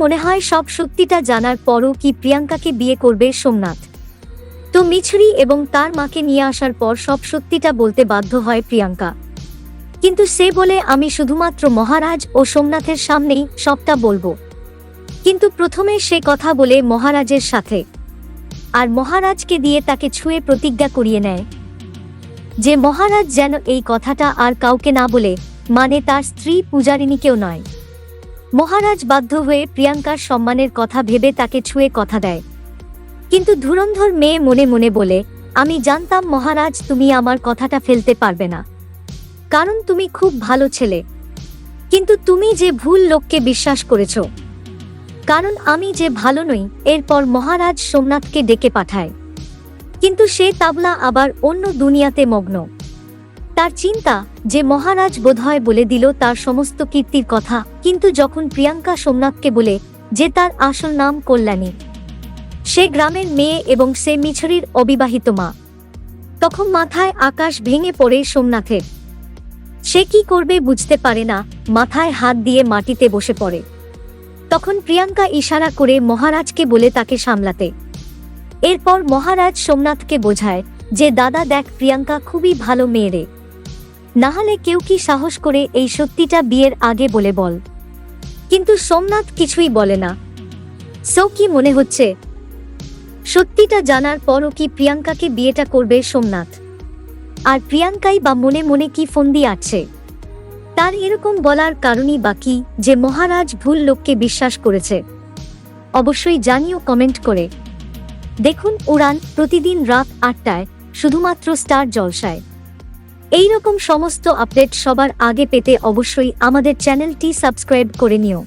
মনে হয় সব সত্যিটা জানার পরও কি প্রিয়াঙ্কাকে বিয়ে করবে সোমনাথ। তো মিছরি এবং তার মাকে নিয়ে আসার পর সব সত্যিটা বলতে বাধ্য হয় প্রিয়াঙ্কা। কিন্তু সে বলে, আমি শুধুমাত্র মহারাজ ও সোমনাথের সামনেই সবটা বলব। কিন্তু প্রথমে সে কথা বলে মহারাজের সাথে। আর মহারাজকে দিয়ে তাকে ছুঁয়ে প্রতিজ্ঞা করিয়ে নেয়। যে মহারাজ যেন এই কথাটা আর কাউকে না বলে মানে তার স্ত্রী পূজারিনীকেও নয়। মহারাজ বাধ্য হয়ে প্রিয়াঙ্কার সম্মানের কথা ভেবে তাকে ছুঁয়ে কথা দেয়। কিন্তু ধুরন্ধর মেয়ে মনে মনে বলে, আমি জানতাম মহারাজ তুমি আমার কথাটা ফেলতে পারবে না। কারণ তুমি খুব ভালো ছেলে। কিন্তু তুমি যে ভুল লোককে বিশ্বাস করেছ। কারণ আমি যে ভালো নই, এরপর মহারাজ সোমনাথকে ডেকে পাঠায়। কিন্তু সে তাবলা আবার অন্য দুনিয়াতে মগ্ন। তার চিন্তা যে মহারাজ বোধহয় বলে দিল তার সমস্ত কীর্তির কথা, কিন্তু যখন প্রিয়াঙ্কা সোমনাথকে বলে যে তার আসল নাম কল্যাণী, সে গ্রামের মেয়ে এবং সে মিছরির অবিবাহিত মা, তখন মাথায় আকাশ ভেঙে পড়ে সোমনাথের। সে কি করবে বুঝতে পারে না, মাথায় হাত দিয়ে মাটিতে বসে পড়ে। তখন প্রিয়াঙ্কা ইশারা করে মহারাজকে বলে তাকে সামলাতে। এরপর মহারাজ সোমনাথকে বোঝায় যে দাদা দেখ প্রিয়াঙ্কা খুবই ভালো মেয়েরে নাহলে কেউ কি সাহস করে এই সত্যিটা বিয়ের আগে বলে বল। কিন্তু সোমনাথ কিছুই বলে না। সো কি মনে হচ্ছে? সত্যিটা জানার পরও কি প্রিয়াঙ্কাকে বিয়েটা করবে সোমনাথ? আর প্রিয়াঙ্কাই বা মনে মনে কি ফন্দি আছে? তার এরকম বলার কারণই বাকি যে মহারাজ ভুল লোককে বিশ্বাস করেছে? অবশ্যই জানিও কমেন্ট করে। দেখুন উড়ান প্রতিদিন রাত আটটায়, শুধুমাত্র স্টার জলসায়। এই রকম সমস্ত আপডেট সবার আগে পেতে অবশ্যই আমাদের চ্যানেলটি সাবস্ক্রাইব করে নিও।